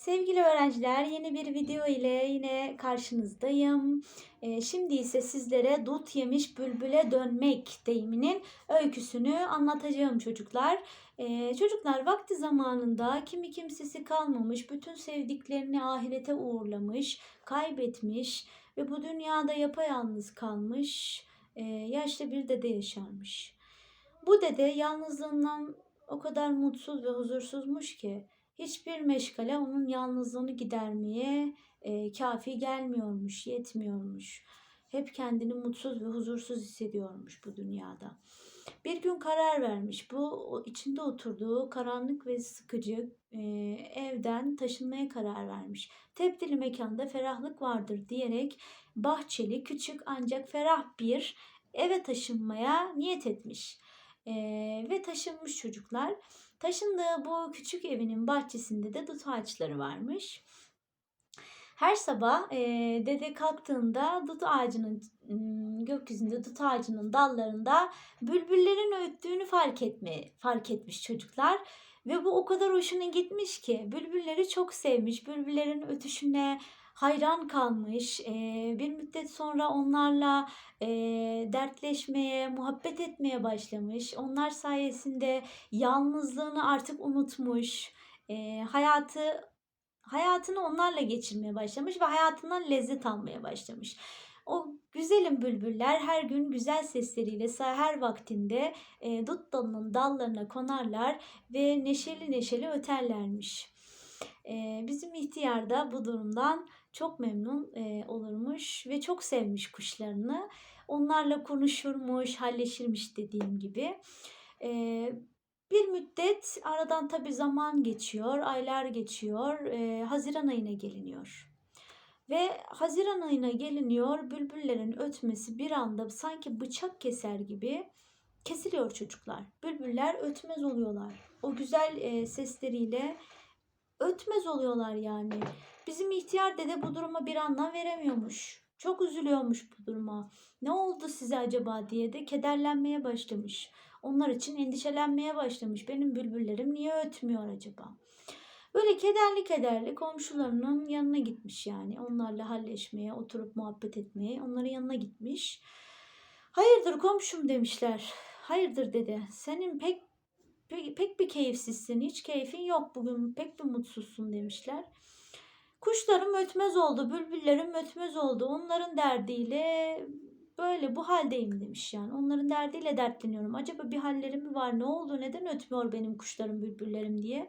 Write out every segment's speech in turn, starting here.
Sevgili öğrenciler, yeni bir video ile yine karşınızdayım. Ee, şimdi ise sizlere dut yemiş bülbüle dönmek deyiminin öyküsünü anlatacağım çocuklar. Ee, çocuklar vakti zamanında kimi kimsesi kalmamış, bütün sevdiklerini ahirete uğurlamış, kaybetmiş ve bu dünyada yapayalnız kalmış, e, yaşlı bir dede yaşarmış. Bu dede yalnızlığından o kadar mutsuz ve huzursuzmuş ki hiçbir meşgale onun yalnızlığını gidermeye e, kafi gelmiyormuş, yetmiyormuş. Hep kendini mutsuz ve huzursuz hissediyormuş bu dünyada. Bir gün karar vermiş. Bu içinde oturduğu karanlık ve sıkıcı e, evden taşınmaya karar vermiş. Tebdili mekanda ferahlık vardır diyerek bahçeli, küçük ancak ferah bir eve taşınmaya niyet etmiş. E, ve taşınmış çocuklar. Taşındığı bu küçük evinin bahçesinde de dut ağaçları varmış. Her sabah e, dede kalktığında dut ağacının gökyüzünde dut ağacının dallarında bülbüllerin öttüğünü fark etme fark etmiş çocuklar ve bu o kadar hoşuna gitmiş ki bülbülleri çok sevmiş. Bülbüllerin ötüşüne hayran kalmış. E, bir müddet sonra onlarla e, dertleşmeye, muhabbet etmeye başlamış. Onlar sayesinde yalnızlığını artık unutmuş. E, hayatı hayatını onlarla geçirmeye başlamış ve hayatından lezzet almaya başlamış. O güzelim bülbüller her gün güzel sesleriyle her vaktinde e, dut dalının dallarına konarlar ve neşeli neşeli öterlermiş. Bizim ihtiyar da bu durumdan çok memnun olurmuş ve çok sevmiş kuşlarını. Onlarla konuşurmuş, halleşirmiş dediğim gibi. Bir müddet aradan tabi zaman geçiyor, aylar geçiyor. Haziran ayına geliniyor. Ve Haziran ayına geliniyor bülbüllerin ötmesi bir anda sanki bıçak keser gibi kesiliyor çocuklar. Bülbüller ötmez oluyorlar. O güzel sesleriyle ötmez oluyorlar yani. Bizim ihtiyar dede bu duruma bir anlam veremiyormuş. Çok üzülüyormuş bu duruma. Ne oldu size acaba diye de kederlenmeye başlamış. Onlar için endişelenmeye başlamış. Benim bülbüllerim niye ötmüyor acaba? Böyle kederli kederli komşularının yanına gitmiş yani. Onlarla halleşmeye, oturup muhabbet etmeye onların yanına gitmiş. Hayırdır komşum demişler. Hayırdır dede. Senin pek pek, bir keyifsizsin. Hiç keyfin yok bugün. Pek bir mutsuzsun demişler. Kuşlarım ötmez oldu, bülbüllerim ötmez oldu. Onların derdiyle böyle bu haldeyim demiş yani. Onların derdiyle dertleniyorum. Acaba bir hallerim mi var? Ne oldu? Neden ötmüyor benim kuşlarım, bülbüllerim diye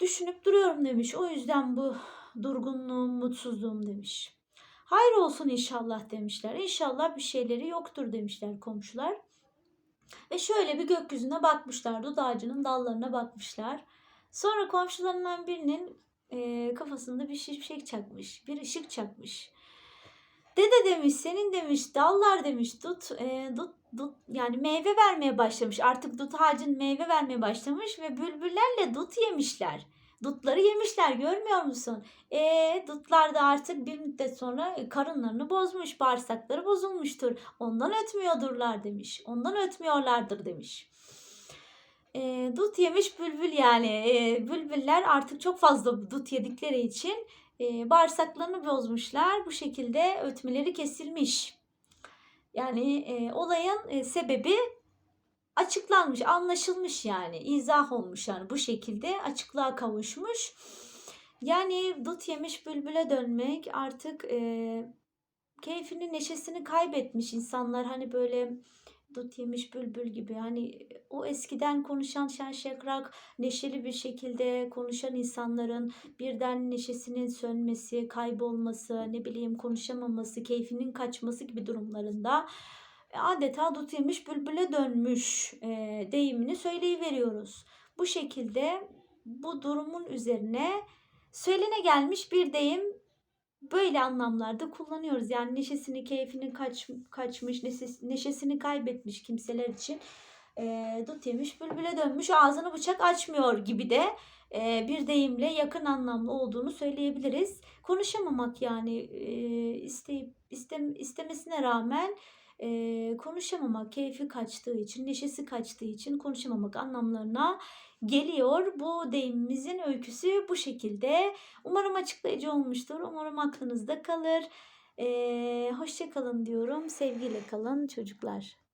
düşünüp duruyorum demiş. O yüzden bu durgunluğum, mutsuzluğum demiş. Hayır olsun inşallah demişler. İnşallah bir şeyleri yoktur demişler komşular. Ve şöyle bir gökyüzüne bakmışlar. Dut ağacının dallarına bakmışlar. Sonra komşularından birinin e, kafasında bir şimşek çakmış. Bir ışık çakmış. Dede demiş senin demiş dallar demiş dut, e, dut, dut yani meyve vermeye başlamış. Artık dut ağacın meyve vermeye başlamış ve bülbüllerle dut yemişler. Dutları yemişler görmüyor musun? E dutlar da artık bir müddet sonra karınlarını bozmuş, bağırsakları bozulmuştur. Ondan ötmüyordurlar demiş. Ondan ötmüyorlardır demiş. E, dut yemiş bülbül yani. E, bülbüller artık çok fazla dut yedikleri için e, bağırsaklarını bozmuşlar. Bu şekilde ötmeleri kesilmiş. Yani e, olayın e, sebebi açıklanmış, anlaşılmış yani. izah olmuş yani bu şekilde açıklığa kavuşmuş. Yani dut yemiş bülbüle dönmek artık e, keyfini, neşesini kaybetmiş insanlar. Hani böyle dut yemiş bülbül gibi hani o eskiden konuşan şen şakrak neşeli bir şekilde konuşan insanların birden neşesinin sönmesi, kaybolması, ne bileyim konuşamaması, keyfinin kaçması gibi durumlarında adeta dut yemiş bülbüle dönmüş e, deyimini söyleyiveriyoruz. Bu şekilde bu durumun üzerine söylene gelmiş bir deyim böyle anlamlarda kullanıyoruz. Yani neşesini, keyfini kaç, kaçmış, neşesini kaybetmiş kimseler için e, dut yemiş, bülbüle dönmüş, ağzını bıçak açmıyor gibi de e, bir deyimle yakın anlamlı olduğunu söyleyebiliriz. Konuşamamak yani e, isteyip istem, istemesine rağmen e, konuşamamak, keyfi kaçtığı için, neşesi kaçtığı için konuşamamak anlamlarına geliyor. Bu deyimimizin öyküsü bu şekilde. Umarım açıklayıcı olmuştur. Umarım aklınızda kalır. E, hoşça kalın diyorum. Sevgiyle kalın çocuklar.